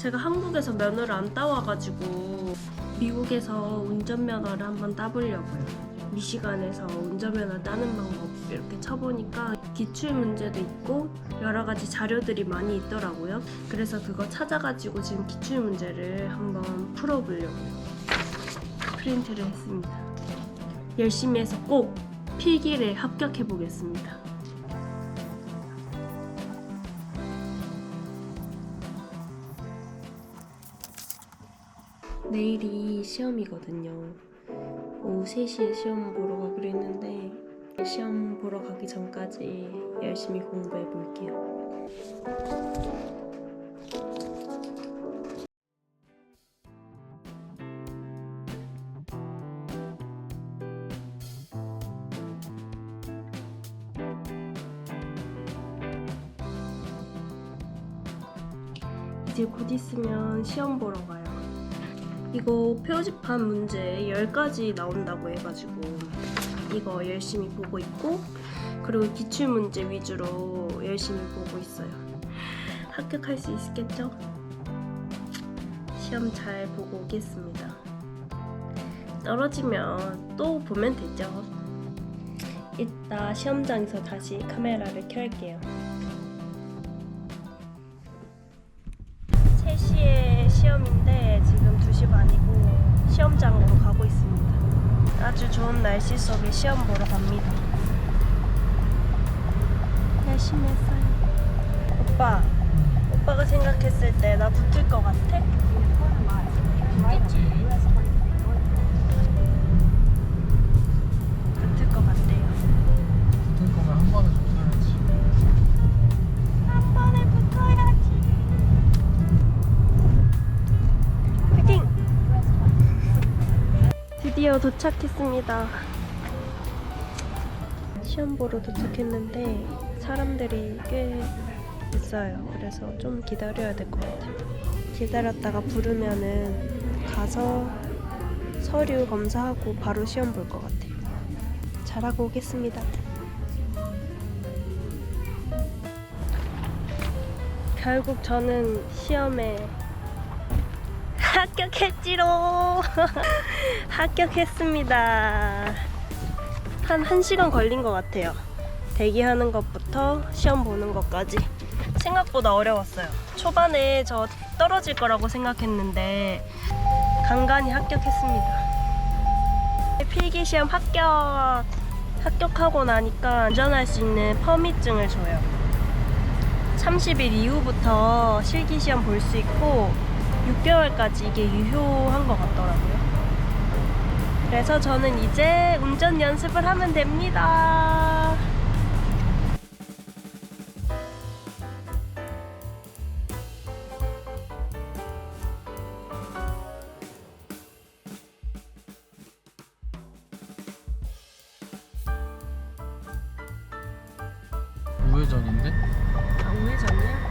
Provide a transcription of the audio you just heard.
제가 한국에서 면허를 안 따와가지고 미국에서 운전면허를 한번 따보려고요. 미시간에서 운전면허 따는 방법 이렇게 쳐보니까 기출 문제도 있고 여러 가지 자료들이 많이 있더라고요. 그래서 그거 찾아가지고 지금 기출 문제를 한번 풀어보려고요. 프린트를 했습니다. 열심히 해서 꼭 필기를 합격해 보겠습니다. 내일이 시험이거든요. 오후 3시에 시험 보러 가기로 했는데 시험 보러 가기 전까지 열심히 공부해 볼게요. 이제 곧 있으면 시험 보러 가요. 이거 표지판 문제 10가지 나온다고 해가지고 이거 열심히 보고 있고 그리고 기출 문제 위주로 열심히 보고 있어요. 합격할 수 있겠죠? 시험 잘 보고 오겠습니다. 떨어지면 또 보면 되죠. 이따 시험장에서 다시 카메라를 켤게요. 3시에 시험인데 지금 날씨 속에 시험 보러 갑니다. 열심히 했어요. 오빠, 오빠가 생각했을 때 나 붙을 것 같아? 드디어 도착했습니다. 시험 보러 도착했는데 사람들이 꽤 있어요. 그래서 좀 기다려야 될 것 같아요. 기다렸다가 부르면은 가서 서류 검사하고 바로 시험 볼 것 같아요. 잘하고 오겠습니다. 결국 저는 시험에 합격했지롱. 합격했습니다. 한 1시간 걸린 것 같아요. 대기하는 것부터 시험 보는 것까지. 생각보다 어려웠어요. 초반에 저 떨어질 거라고 생각했는데 간간히 합격했습니다. 필기시험 합격 합격하고 나니까 운전할 수 있는 퍼밋증을 줘요. 30일 이후부터 실기시험 볼 수 있고 6개월까지 이게 유효한 것 같더라고요. 그래서 저는 이제 운전 연습을 하면 됩니다. 우회전인데? 아, 우회전이야?